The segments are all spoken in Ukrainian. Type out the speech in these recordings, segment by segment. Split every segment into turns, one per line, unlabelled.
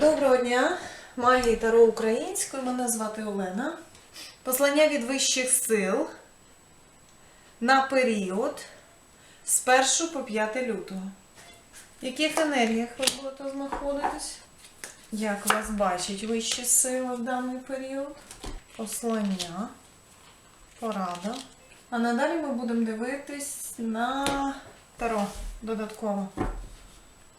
Доброго дня, магії Таро української. Мене звати Олена. Послання від вищих сил на період з 1 по 5 лютого. В яких енергіях ви будете знаходитись? Як вас бачать вищі сили в даний період? Послання, порада. А надалі ми будемо дивитись на Таро додатково.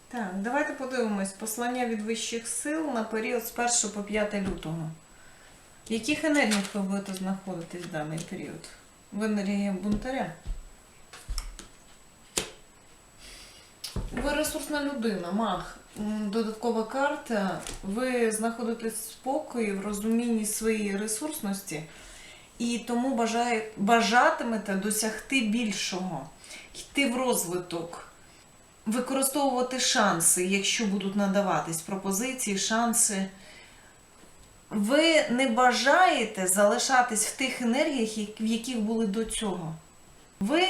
Так, давайте подивимось послання від вищих сил на період з 1 по 5 лютого. В яких енергіях ви будете знаходитись в даний період? В енергії бунтаря. Ви ресурсна людина, маг. М, Додаткова карта. Ви знаходитесь в спокої, в розумінні своєї ресурсності і тому бажає, бажатимете досягти більшого, йти в розвиток використовувати шанси, якщо будуть надаватись пропозиції, шанси. Ви не бажаєте залишатись в тих енергіях, в яких були до цього. Ви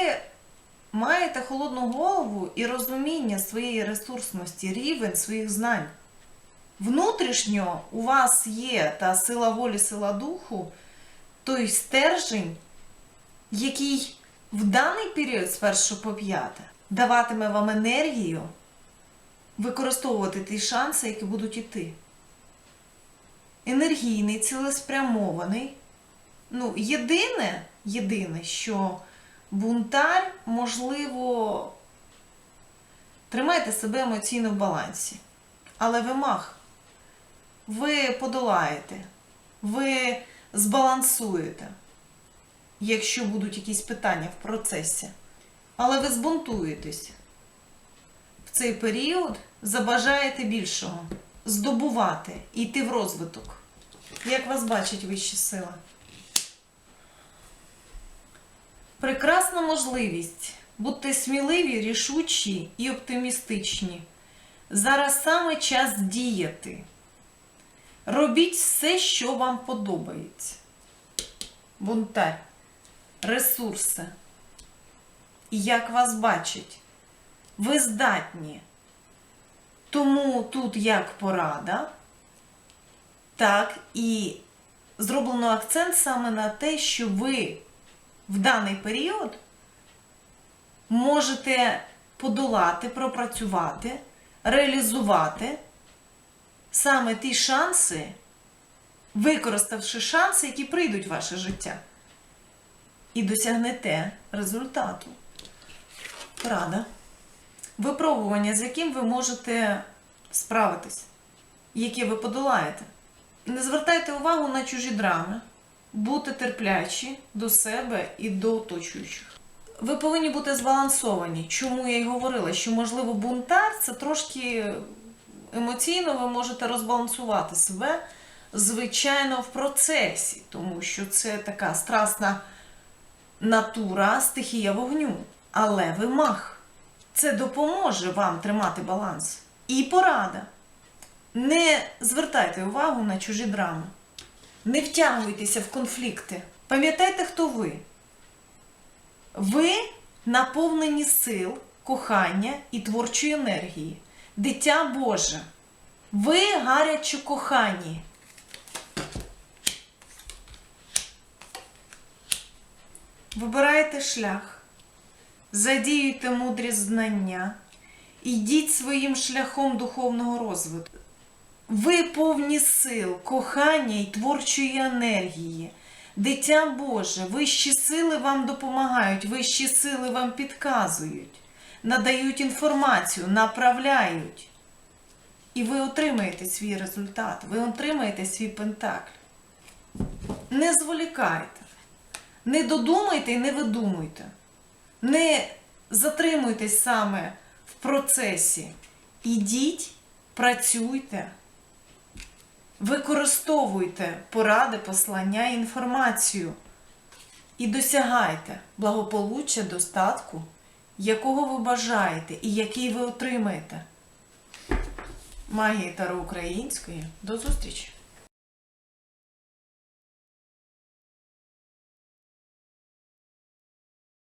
маєте холодну голову і розуміння своєї ресурсності, рівень своїх знань. Внутрішньо у вас є та сила волі, сила духу, той стержень, який в даний період з 1 по 5 даватиме вам енергію використовувати ті шанси, які будуть іти. Енергійний, цілеспрямований. Ну, єдине, єдине, що бунтар, можливо, тримайте себе емоційно в балансі. Але ви мах. Ви подолаєте, ви збалансуєте, якщо будуть якісь питання в процесі. Але ви збунтуєтесь. В цей період забажаєте більшого, здобувати, йти в розвиток. Як вас бачать вищі сили? Прекрасна можливість бути сміливі, рішучі і оптимістичні. Зараз саме час діяти. Робіть все, що вам подобається. Бунтар, ресурси. І як вас бачать, ви здатні. Тому тут як порада, так і зроблено акцент саме на те, що ви в даний період можете подолати, пропрацювати, реалізувати саме ті шанси, використавши шанси, які прийдуть в ваше життя. І досягнете результату. Рада. Випробування, з яким ви можете справитись, яке ви подолаєте. Не звертайте увагу на чужі драми, будьте терплячі до себе і до оточуючих. Ви повинні бути збалансовані. Чому я й говорила, що, можливо, бунтар це трошки емоційно ви можете розбалансувати себе, звичайно, в процесі, тому що це така страсна натура, стихія вогню. Але ви мах. Це допоможе вам тримати баланс. І порада. Не звертайте увагу на чужі драми. Не втягуйтеся в конфлікти. Пам'ятайте, хто ви. Ви наповнені сил, кохання і творчої енергії. Дитя Боже. Ви гаряче кохані. Вибирайте шлях, задіюйте мудрі знання, ідіть своїм шляхом духовного розвитку. Ви повні сил, кохання і творчої енергії. Дитя Боже, вищі сили вам допомагають, вищі сили вам підказують, надають інформацію, направляють. І ви отримаєте свій результат, ви отримаєте свій пентакль. Не зволікайте. Не додумайте і не видумуйте. Не затримуйтесь саме в процесі. Ідіть, працюйте, використовуйте поради, послання інформацію і досягайте благополуччя, достатку, якого ви бажаєте і який ви отримаєте. Магії Таро Української. До зустрічі!